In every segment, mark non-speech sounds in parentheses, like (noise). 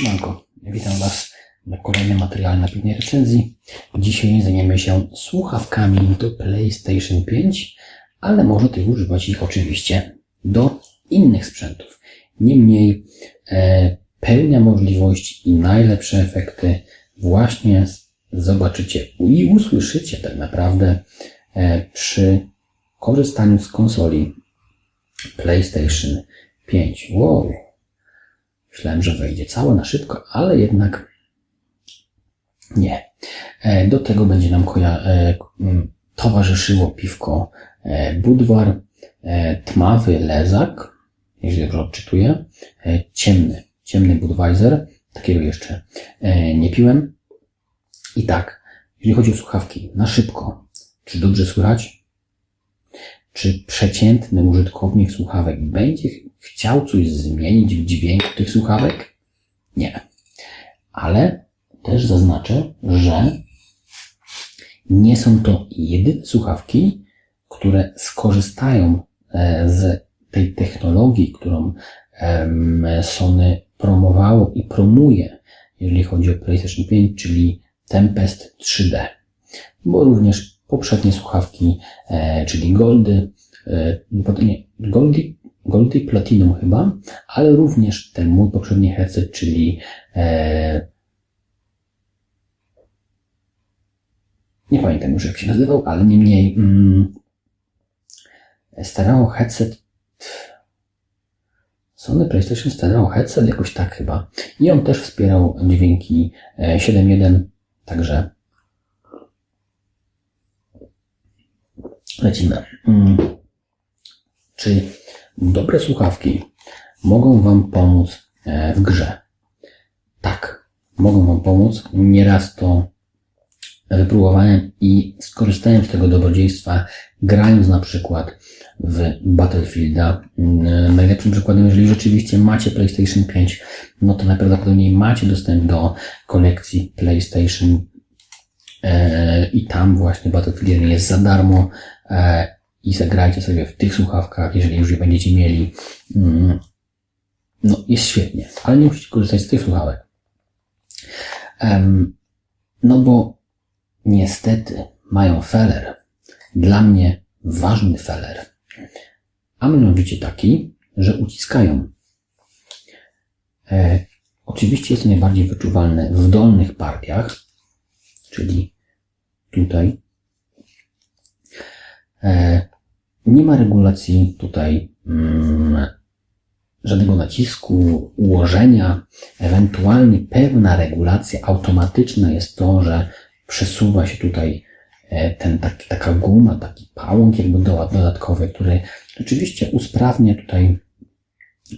Siemanko, witam Was na kolejnym materiale na pilnej recenzji. Dzisiaj zajmiemy się słuchawkami do PlayStation 5, ale możecie używać ich oczywiście do innych sprzętów. Niemniej e, pełnia możliwości i najlepsze efekty właśnie zobaczycie i usłyszycie tak naprawdę e, przy korzystaniu z konsoli PlayStation 5. Wow, Myślałem, że wejdzie całe na szybko, ale jednak nie. E, Do tego będzie nam koja- e, towarzyszyło piwko e, Budwar, tmawy lezak, jeżeli dobrze odczytuję, ciemny, ciemny Budweiser, takiego jeszcze nie piłem. I tak, jeżeli chodzi o słuchawki, na szybko, czy dobrze słychać? Czy przeciętny użytkownik słuchawek będzie chciał coś zmienić w dźwięku tych słuchawek? Nie. Ale też zaznaczę, że nie są to jedyne słuchawki, które skorzystają e, z tej technologii, którą Sony promowało i promuje, jeżeli chodzi o PlayStation 5, czyli Tempest 3D. Bo również poprzednie słuchawki, e, czyli Goldy, e, nie, Goldy, Goldy Platinum chyba, ale również ten mój poprzedni headset, czyli e, nie pamiętam już jak się nazywał, ale niemniej mm, stereo headset Sony PlayStation Stereo Headset, jakoś tak chyba. I on też wspierał dźwięki e, 7.1, także lecimy. Mm. Dobre słuchawki mogą Wam pomóc e, w grze? Tak, mogą Wam pomóc. Nieraz to wypróbowałem i skorzystałem z tego dobrodziejstwa, grając na przykład w Battlefielda. Mm, Najlepszym przykładem, jeżeli rzeczywiście macie PlayStation 5, no to najprawdopodobniej macie dostęp do kolekcji PlayStation e, i tam właśnie Battlefield 1 jest za darmo e, i zagrajcie sobie w tych słuchawkach, jeżeli już je będziecie mieli. Mm, No, jest świetnie, ale nie musicie korzystać z tych słuchawek. No bo niestety mają feller. Dla mnie ważny feller. A mianowicie taki, że uciskają. E, oczywiście jest to najbardziej wyczuwalne w dolnych partiach, czyli tutaj. E, nie ma regulacji tutaj mm, żadnego nacisku, ułożenia, ewentualnie pewna regulacja automatyczna jest to, że przesuwa się tutaj e, ten, taki, taka guma, taki pałąk jakby do- dodatkowy, który rzeczywiście usprawnia tutaj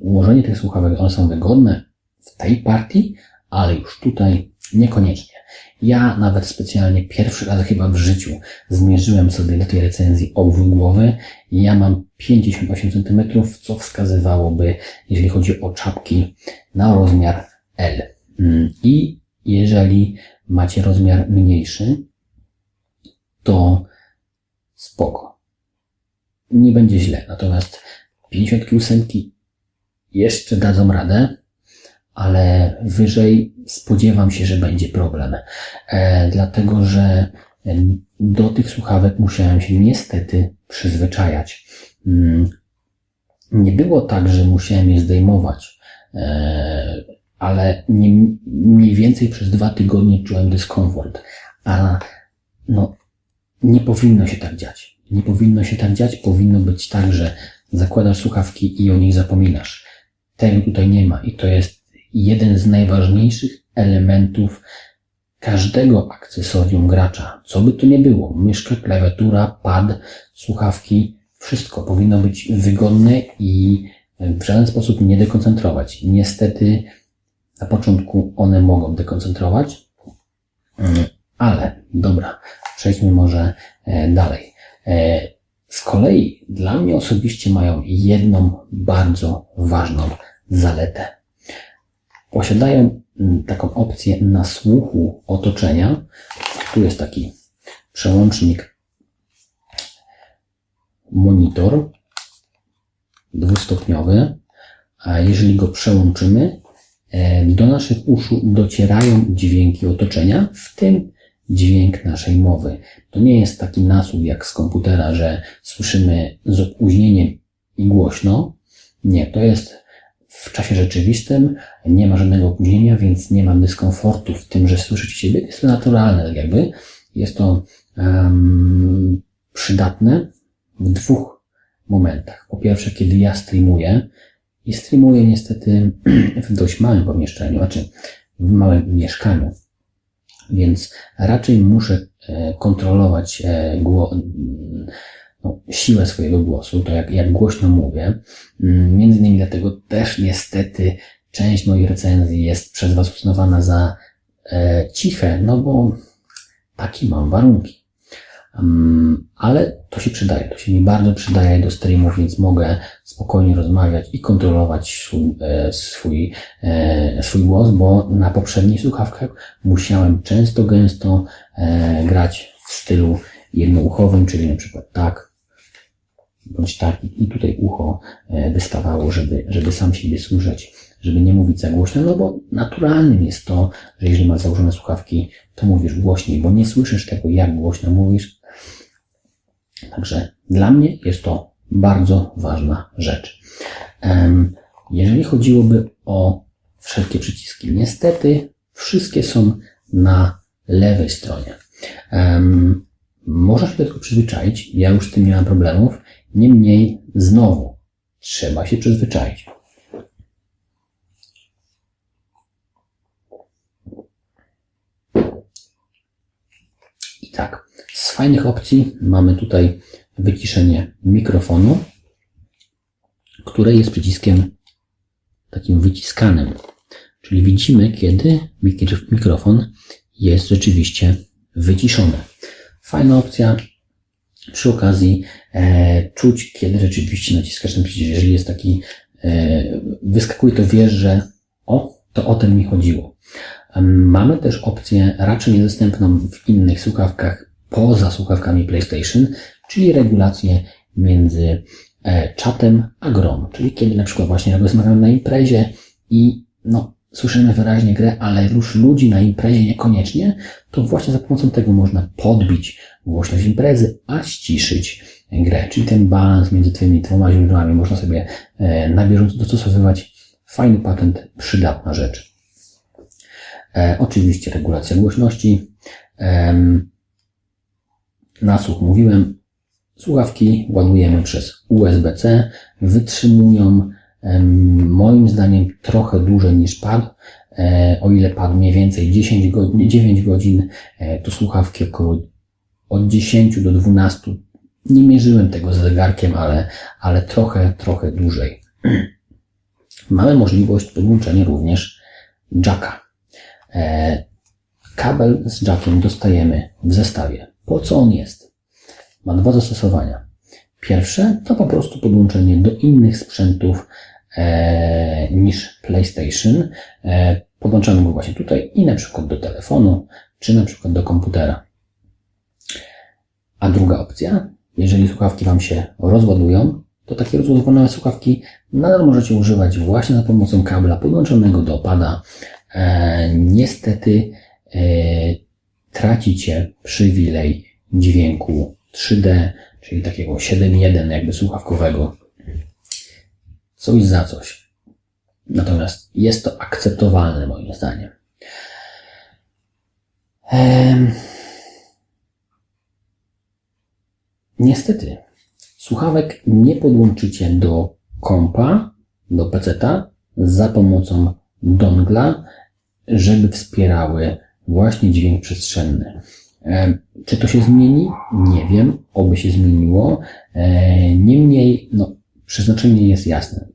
ułożenie tych słuchawek. One są wygodne w tej partii, ale już tutaj niekoniecznie. Ja nawet specjalnie pierwszy raz chyba w życiu zmierzyłem sobie do tej recenzji obwód głowy ja mam 58 cm, co wskazywałoby, jeżeli chodzi o czapki, na rozmiar L. Mm, I jeżeli macie rozmiar mniejszy, to spoko. Nie będzie źle. Natomiast 58 jeszcze dadzą radę, ale wyżej spodziewam się, że będzie problem. E, dlatego, że do tych słuchawek musiałem się niestety przyzwyczajać. Mm, Nie było tak, że musiałem je zdejmować, e, ale nie, mniej więcej przez dwa tygodnie czułem dyskomfort. A no, nie powinno się tak dziać. Nie powinno się tak dziać. Powinno być tak, że zakładasz słuchawki i o nich zapominasz. Tego tutaj nie ma i to jest jeden z najważniejszych elementów każdego akcesorium gracza. Co by to nie było. Myszka, klawiatura, pad, słuchawki, wszystko powinno być wygodne i w żaden sposób nie dekoncentrować. Niestety na początku one mogą dekoncentrować, Mm, ale dobra, przejdźmy może e, dalej. E, Z kolei dla mnie osobiście mają jedną bardzo ważną zaletę. Posiadają mm, taką opcję nasłuchu otoczenia. Tu jest taki przełącznik monitor dwustopniowy, a jeżeli go przełączymy, e, do naszych uszu docierają dźwięki otoczenia, w tym dźwięk naszej mowy. To nie jest taki nasłuch jak z komputera, że słyszymy z opóźnieniem i głośno. Nie, to jest w czasie rzeczywistym, nie ma żadnego opóźnienia, więc nie ma dyskomfortu w tym, że słyszycie siebie. Jest to naturalne, tak jakby. Jest to um, przydatne w dwóch momentach. Po pierwsze, kiedy ja streamuję i streamuję niestety (clears throat) w dość małym pomieszczeniu, znaczy w małym mieszkaniu, więc raczej muszę e, kontrolować e, siłę swojego głosu, to jak, jak głośno mówię. Mm, Między innymi dlatego też niestety część moich recenzji jest przez Was uznawana za e, ciche, no bo takie mam warunki. Um, ale to się przydaje, to się mi bardzo przydaje do streamów, więc mogę spokojnie rozmawiać i kontrolować swój, e, swój, e, swój głos, bo na poprzednich słuchawkach musiałem często, gęsto e, grać w stylu jednouchowym, czyli na przykład tak, bądź tak, i tutaj ucho e, wystawało, żeby, żeby sam siebie słyszeć, żeby nie mówić za głośno, no bo naturalnym jest to, że jeżeli masz założone słuchawki, to mówisz głośniej, bo nie słyszysz tego, jak głośno mówisz. Także dla mnie jest to bardzo ważna rzecz. Jeżeli chodziłoby o wszelkie przyciski, niestety wszystkie są na lewej stronie. Em, Można się do tego przyzwyczaić, ja już z tym nie mam problemów, niemniej znowu trzeba się przyzwyczaić. I tak, z fajnych opcji mamy tutaj wyciszenie mikrofonu, które jest przyciskiem takim wyciskanym. Czyli widzimy, kiedy mikr- mikrofon jest rzeczywiście wyciszony. Fajna opcja. Przy okazji e, czuć, kiedy rzeczywiście naciskasz ten przycisk. Jeżeli jest taki, e, wyskakuje, to wiesz, że o, to o tym mi chodziło. Mamy też opcję raczej niedostępną w innych słuchawkach poza słuchawkami PlayStation, czyli regulację między e, czatem a grą. Czyli kiedy na przykład właśnie rozmawiamy na imprezie i no, słyszymy wyraźnie grę, ale już ludzi na imprezie niekoniecznie, to właśnie za pomocą tego można podbić głośność imprezy, a ściszyć grę. Czyli ten balans między tymi dwoma źródłami można sobie e, na bieżąco dostosowywać. Fajny patent, przydatna rzecz. E, oczywiście regulacja głośności. Em, nasłuch mówiłem. Słuchawki ładujemy przez USB-C. Wytrzymują moim zdaniem trochę dłużej niż pad. E, o ile pad mniej więcej 10 godzin, 9 godzin, e, to słuchawki około od 10 do 12. Nie mierzyłem tego z zegarkiem, ale, ale trochę, trochę dłużej. Mamy możliwość podłączenia również jacka. E, kabel z jackiem dostajemy w zestawie. Po co on jest? Ma dwa zastosowania. Pierwsze to po prostu podłączenie do innych sprzętów e, niż PlayStation. E, podłączamy go właśnie tutaj i na przykład do telefonu, czy na przykład do komputera. A druga opcja, jeżeli słuchawki Wam się rozładują, to takie rozładowane słuchawki nadal możecie używać właśnie za pomocą kabla podłączonego do opada. E, niestety e, tracicie przywilej dźwięku 3D, czyli takiego 7.1 jakby słuchawkowego. Coś za coś. Natomiast jest to akceptowalne moim zdaniem. Em, Niestety, słuchawek nie podłączycie do kompa, do peceta za pomocą dongla, żeby wspierały właśnie dźwięk przestrzenny. E, Czy to się zmieni? Nie wiem, oby się zmieniło. E, Niemniej, no, przeznaczenie jest jasne.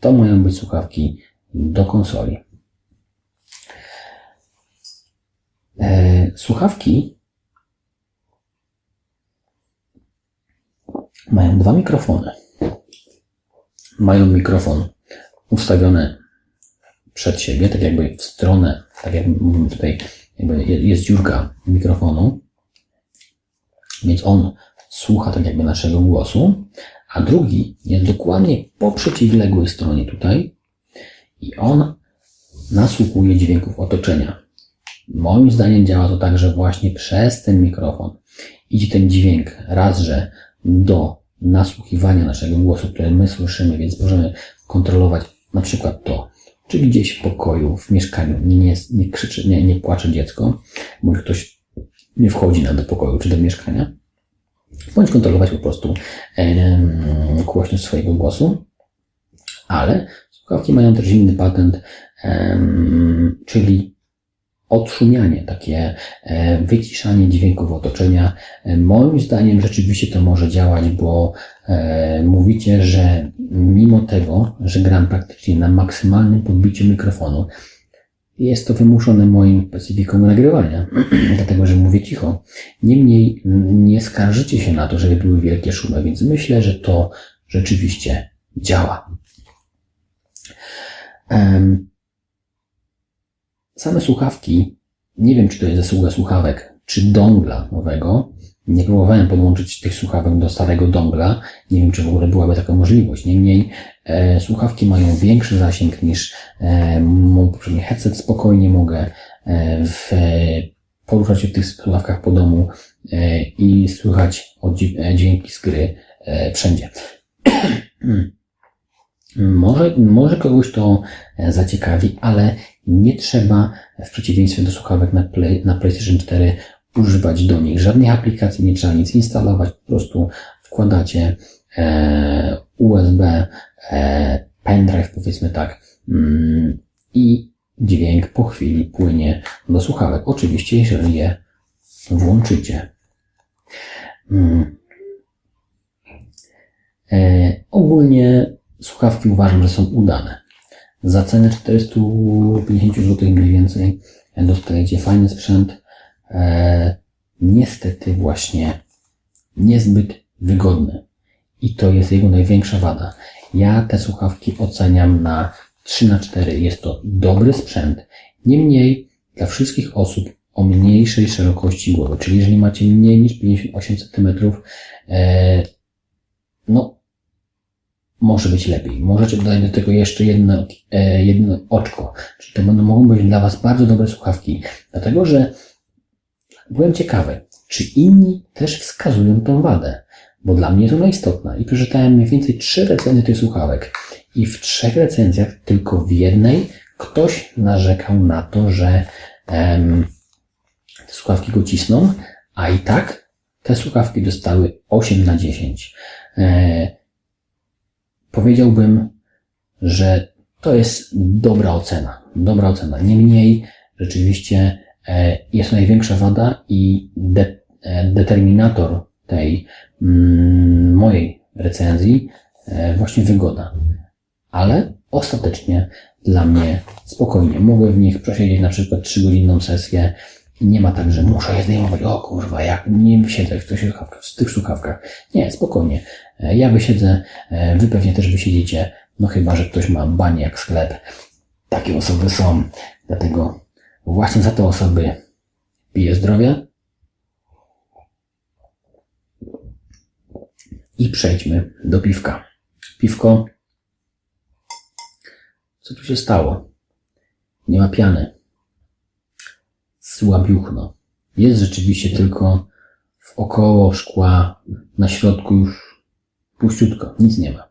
To mają być słuchawki do konsoli. E, Słuchawki mają dwa mikrofony. Mają mikrofon ustawiony przed siebie, tak jakby w stronę, tak jak mówimy tutaj, jakby jest dziurka mikrofonu, więc on słucha tak jakby naszego głosu, a drugi jest dokładnie po przeciwległej stronie tutaj i on nasłuchuje dźwięków otoczenia. Moim zdaniem działa to tak, że właśnie przez ten mikrofon idzie ten dźwięk raz, że do nasłuchiwania naszego głosu, który my słyszymy, więc możemy kontrolować na przykład to, czy gdzieś w pokoju, w mieszkaniu nie, nie krzyczy, nie, nie płacze dziecko, bądź ktoś nie wchodzi nam do pokoju czy do mieszkania, bądź kontrolować po prostu em, głośność swojego głosu, ale słuchawki mają też inny patent, czyli odszumianie, takie e, wyciszanie dźwięków otoczenia. E, Moim zdaniem rzeczywiście to może działać, bo e, mówicie, że mimo tego, że gram praktycznie na maksymalnym podbiciu mikrofonu, jest to wymuszone moim specyfiką nagrywania, (clears throat) dlatego że mówię cicho. Niemniej nie skarżycie się na to, żeby były wielkie szumy, więc myślę, że to rzeczywiście działa. Same słuchawki, nie wiem czy to jest zasługa słuchawek, czy dongla nowego. Nie próbowałem podłączyć tych słuchawek do starego dongla. Nie wiem, czy w ogóle byłaby taka możliwość. Niemniej e, słuchawki mają większy zasięg niż e, mój poprzedni headset. Spokojnie mogę e, w, e, poruszać się w tych słuchawkach po domu e, i słychać e, dźwięki z gry e, wszędzie. (clears throat) Może, może kogoś to e, zaciekawi, ale nie trzeba w przeciwieństwie do słuchawek na, Play, na PlayStation 4 używać do nich żadnych aplikacji, nie trzeba nic instalować, po prostu wkładacie e, USB, e, pendrive powiedzmy tak mm, i dźwięk po chwili płynie do słuchawek. Oczywiście, jeżeli je włączycie. Mm. E, ogólnie słuchawki uważam, że są udane. Za cenę 450 zł mniej więcej dostajecie fajny sprzęt. E, niestety właśnie niezbyt wygodny. I to jest jego największa wada. Ja te słuchawki oceniam na 3 na 4. Jest to dobry sprzęt. Niemniej dla wszystkich osób o mniejszej szerokości głowy, czyli jeżeli macie mniej niż 58 cm, e, no może być lepiej. Możecie dodać do tego jeszcze jedno, e, jedno oczko. Czyli to będą, mogą być dla Was bardzo dobre słuchawki. Dlatego, że byłem ciekawy, czy inni też wskazują tą wadę. Bo dla mnie jest ona istotna. I przeczytałem mniej więcej trzy recenzje tych słuchawek. I w trzech recenzjach, tylko w jednej, ktoś narzekał na to, że em, te słuchawki go cisną, a i tak te słuchawki dostały 8 na 10. E, powiedziałbym, że to jest dobra ocena. Dobra ocena. Niemniej, rzeczywiście e, jest to największa wada i de, e, determinator tej mm, mojej recenzji e, właśnie wygoda. Ale ostatecznie dla mnie spokojnie. Mogę w nich przesiedzieć na przykład 3-godzinną sesję i nie ma tak, że muszę je zdejmować. O kurwa, jak nie wysiedzę w tych słuchawkach. W tych słuchawkach. Nie, spokojnie. E, Ja wysiedzę, e, wy pewnie też wysiedzicie, no chyba, że ktoś ma banie jak sklep. Takie osoby są, dlatego właśnie za te osoby piję zdrowie. I przejdźmy do piwka. Piwko. Co tu się stało? Nie ma piany. Słabiuchno. Jest rzeczywiście tylko w około szkła, na środku już puściutko, nic nie ma.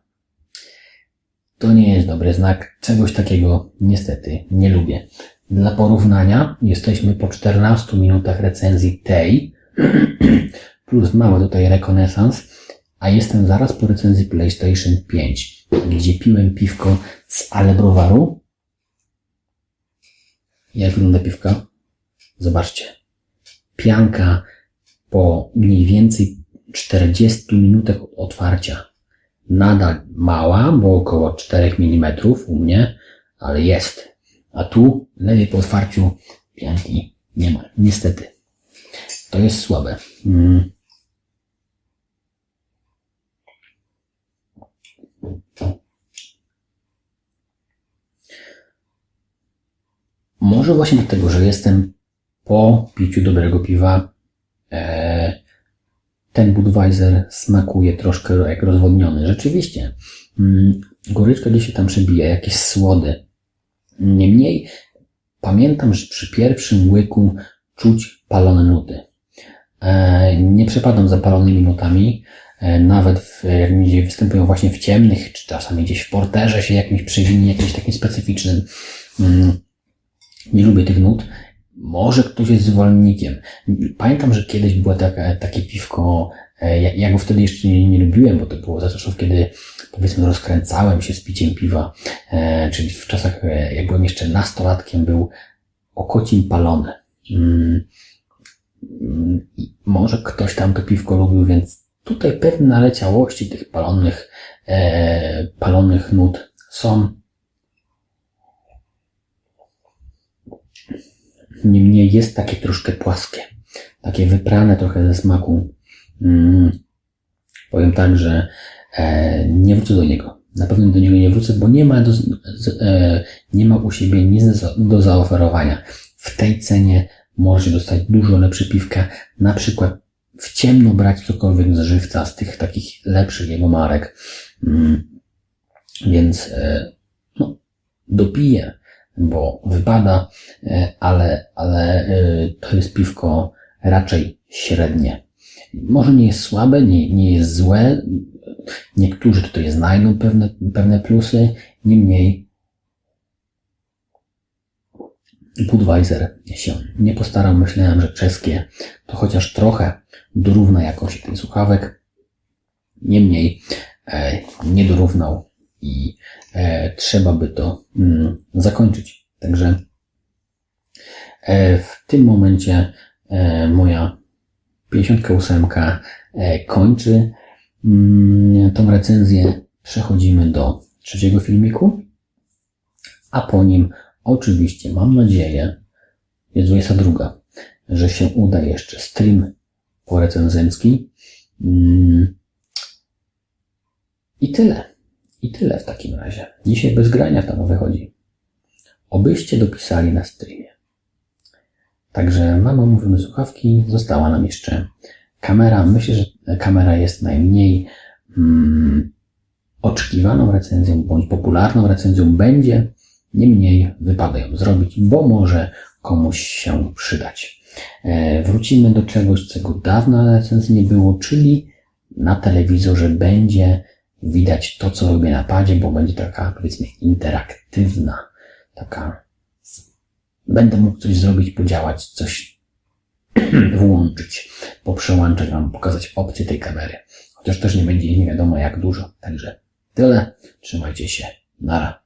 To nie jest dobry znak. Czegoś takiego niestety nie lubię. Dla porównania jesteśmy po 14 minutach recenzji tej, (clears throat) plus mały tutaj rekonesans, a jestem zaraz po recenzji PlayStation 5, gdzie piłem piwko z Ale Browaru. Jak wygląda piwka? Zobaczcie. Pianka po mniej więcej 40 minutach od otwarcia. Nadal mała, bo około 4 mm u mnie, ale jest. A tu lepiej po otwarciu pianki nie ma. Niestety. To jest słabe. Mm. Może właśnie dlatego, że jestem po piciu dobrego piwa, e, ten Budweiser smakuje troszkę jak rozwodniony. Rzeczywiście, mm, goryczka gdzieś się tam przebija, jakieś słody. Niemniej pamiętam, że przy pierwszym łyku czuć palone nuty. E, nie przepadam za palonymi nutami, e, nawet w, jak mi występują właśnie w ciemnych, czy czasami gdzieś w porterze się jakimś przywinie, jakimś takim specyficznym. Mm, nie lubię tych nut. Może ktoś jest zwolennikiem. Pamiętam, że kiedyś było taka, takie piwko, e, ja, ja go wtedy jeszcze nie, nie lubiłem, bo to było za czasów, kiedy powiedzmy rozkręcałem się z piciem piwa, e, czyli w czasach, e, jak byłem jeszcze nastolatkiem, był okocim palony. Mm, mm, może ktoś tam to piwko lubił, więc tutaj pewne naleciałości tych palonych, e, palonych nut są. Niemniej jest takie troszkę płaskie, takie wyprane trochę ze smaku. Mm, powiem tak, że e, nie wrócę do niego. Na pewno do niego nie wrócę, bo nie ma, do, z, e, nie ma u siebie nic do, zaoferowania. W tej cenie możecie dostać dużo lepsze piwka, na przykład w ciemno brać cokolwiek z żywca, z tych takich lepszych jego marek. Mm, więc e, no, dopiję, bo wypada, e, ale, ale e, to jest piwko raczej średnie. Może nie jest słabe, nie, nie jest złe. Niektórzy tutaj znajdą pewne, pewne plusy, niemniej Budweiser się nie postarał. Myślałem, że czeskie to chociaż trochę dorówna jakości tych słuchawek. Niemniej e, nie dorównał i e, trzeba by to mm, zakończyć. Także e, w tym momencie e, moja 58 e, kończy mm, tą recenzję. Przechodzimy do trzeciego filmiku, a po nim oczywiście mam nadzieję, jest 22, że się uda jeszcze stream porecenzencki. Mm, I tyle. I tyle w takim razie. Dzisiaj bez grania tam wychodzi. Obyście dopisali na streamie. Także mamy omówione słuchawki. Została nam jeszcze kamera. Myślę, że kamera jest najmniej mm, oczekiwaną recenzją, bądź popularną recenzją będzie. Niemniej wypada ją zrobić, bo może komuś się przydać. E, wrócimy do czegoś, czego dawno recenzji nie było, czyli na telewizorze będzie widać to, co robię na padzie, bo będzie taka, powiedzmy, interaktywna, taka, będę mógł coś zrobić, podziałać, coś (clears throat) włączyć, poprzełączać Wam, pokazać opcje tej kamery. Chociaż też nie będzie nie wiadomo jak dużo. Także tyle. Trzymajcie się. Nara.